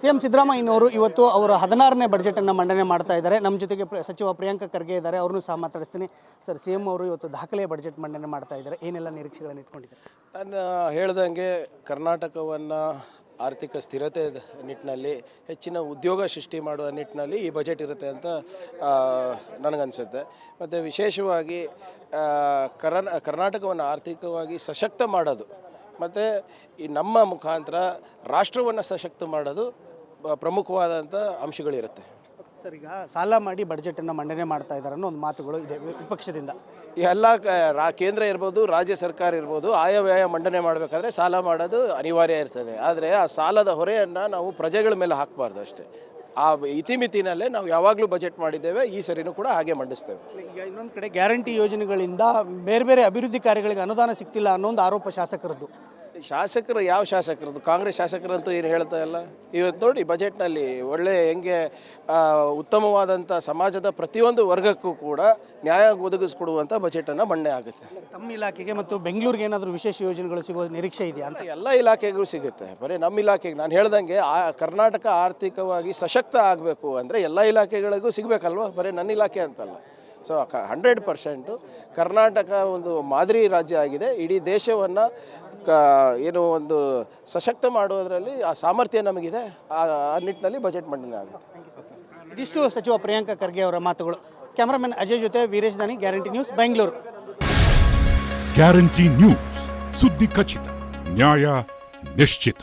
CM ಸಿದ್ದರಾಮಯ್ಯನವರು ಇವತ್ತು ಅವರು ಹದಿನಾರನೇ ಬಜೆಟನ್ನು ಮಂಡನೆ ಮಾಡ್ತಾ ಇದ್ದಾರೆ. ನಮ್ಮ ಜೊತೆಗೆ ಸಚಿವ ಪ್ರಿಯಾಂಕ ಖರ್ಗೆ ಇದ್ದಾರೆ. ಅವ್ರನ್ನೂ ಸಹ ಮಾತಾಡಿಸ್ತೀನಿ. ಸರ್ ಸಿ ಎಂ ಅವರು ಇವತ್ತು ದಾಖಲೆ ಬಜೆಟ್ ಮಂಡನೆ ಮಾಡ್ತಾ ಇದ್ದಾರೆ. ಏನೆಲ್ಲ ನಿರೀಕ್ಷೆಗಳನ್ನು ಇಟ್ಕೊಂಡಿದ್ದಾರೆ? ನಾನು ಹೇಳ್ದಂಗೆ ಕರ್ನಾಟಕವನ್ನು ಆರ್ಥಿಕ ಸ್ಥಿರತೆ ನಿಟ್ಟಿನಲ್ಲಿ, ಹೆಚ್ಚಿನ ಉದ್ಯೋಗ ಸೃಷ್ಟಿ ಮಾಡುವ ನಿಟ್ಟಿನಲ್ಲಿ ಈ ಬಜೆಟ್ ಇರುತ್ತೆ ಅಂತ ನನಗನ್ಸುತ್ತೆ. ಮತ್ತು ವಿಶೇಷವಾಗಿ ಕರ್ನಾಟಕವನ್ನು ಆರ್ಥಿಕವಾಗಿ ಸಶಕ್ತ ಮಾಡೋದು ಮತ್ತು ಈ ನಮ್ಮ ಮುಖಾಂತರ ರಾಷ್ಟ್ರವನ್ನು ಸಶಕ್ತ ಮಾಡೋದು ಪ್ರಮುಖವಾದಂಥ ಅಂಶಗಳಿರುತ್ತೆ. ಸರ್ ಈಗ ಸಾಲ ಮಾಡಿ ಬಡ್ಜೆಟನ್ನು ಮಂಡನೆ ಮಾಡ್ತಾ ಇದ್ದಾರೆ ಅನ್ನೋ ಒಂದು ಮಾತುಗಳು ಇದೆ ವಿಪಕ್ಷದಿಂದ. ಈ ಎಲ್ಲ ರಾ ಕೇಂದ್ರ ಇರ್ಬೋದು ರಾಜ್ಯ ಸರ್ಕಾರ ಇರ್ಬೋದು ಆಯವ್ಯಯ ಮಂಡನೆ ಮಾಡಬೇಕಾದ್ರೆ ಸಾಲ ಮಾಡೋದು ಅನಿವಾರ್ಯ ಇರ್ತದೆ. ಆದರೆ ಆ ಸಾಲದ ಹೊರೆಯನ್ನು ನಾವು ಪ್ರಜೆಗಳ ಮೇಲೆ ಹಾಕಬಾರ್ದು ಅಷ್ಟೇ. ಆ ಇತಿಮಿತಿನಲ್ಲೇ ನಾವು ಯಾವಾಗಲೂ ಬಜೆಟ್ ಮಾಡಿದ್ದೇವೆ, ಈ ಸರಿನೂ ಕೂಡ ಹಾಗೆ ಮಂಡಿಸ್ತೇವೆ. ಈಗ ಇನ್ನೊಂದು ಕಡೆ ಗ್ಯಾರಂಟಿ ಯೋಜನೆಗಳಿಂದ ಬೇರೆ ಬೇರೆ ಅಭಿವೃದ್ಧಿ ಕಾರ್ಯಗಳಿಗೆ ಅನುದಾನ ಸಿಗ್ತಿಲ್ಲ ಅನ್ನೋ ಒಂದು ಆರೋಪ ಶಾಸಕರದ್ದು. ಶಾಸಕರು ಯಾವ ಶಾಸಕರದ್ದು ಕಾಂಗ್ರೆಸ್ ಶಾಸಕರಂತೂ ಏನು ಹೇಳ್ತಾ ಇಲ್ಲ? ಇವತ್ತು ನೋಡಿ ಬಜೆಟ್ನಲ್ಲಿ ಒಳ್ಳೆ ಹೆಂಗೆ ಉತ್ತಮವಾದಂಥ ಸಮಾಜದ ಪ್ರತಿಯೊಂದು ವರ್ಗಕ್ಕೂ ಕೂಡ ನ್ಯಾಯ ಒದಗಿಸ್ಕೊಡುವಂಥ ಬಜೆಟನ್ನು ಮಂಡನೆ ಆಗುತ್ತೆ. ತಮ್ಮ ಇಲಾಖೆಗೆ ಮತ್ತು ಬೆಂಗಳೂರಿಗೆ ಏನಾದರೂ ವಿಶೇಷ ಯೋಜನೆಗಳು ಸಿಗೋ ನಿರೀಕ್ಷೆ ಇದೆಯಾ ಅಂತ? ಎಲ್ಲ ಇಲಾಖೆಗೂ ಸಿಗುತ್ತೆ. ಬರೀ ನಮ್ಮ ಇಲಾಖೆಗೆ ನಾನು ಹೇಳ್ದಂಗೆ ಆ ಕರ್ನಾಟಕ ಆರ್ಥಿಕವಾಗಿ ಸಶಕ್ತ ಆಗಬೇಕು ಅಂದರೆ ಎಲ್ಲ ಇಲಾಖೆಗಳಿಗೂ ಸಿಗಬೇಕಲ್ವ? ಬರೀ ನನ್ನ ಇಲಾಖೆ ಅಂತಲ್ಲ. ಸೊ ಹಂಡ್ರೆಡ್ ಪರ್ಸೆಂಟು ಕರ್ನಾಟಕ ಒಂದು ಮಾದರಿ ರಾಜ್ಯ ಆಗಿದೆ. ಇಡೀ ದೇಶವನ್ನು ಕ ಏನು ಒಂದು ಸಶಕ್ತ ಮಾಡೋದರಲ್ಲಿ ಆ ಸಾಮರ್ಥ್ಯ ನಮಗಿದೆ. ಆ ಆ ನಿಟ್ಟಿನಲ್ಲಿ ಬಜೆಟ್ ಮಂಡನೆ ಆಗುತ್ತೆ. ಇದಿಷ್ಟು ಸಚಿವ ಪ್ರಿಯಾಂಕ ಖರ್ಗೆ ಅವರ ಮಾತುಗಳು. ಕ್ಯಾಮರಾಮನ್ ಅಜಯ್ ಜೊತೆ Veeresh Dani guarantee news Bengaluru. Guarantee news. ಸುದ್ದಿ ಖಚಿತ ನ್ಯಾಯ ನಿಶ್ಚಿತ.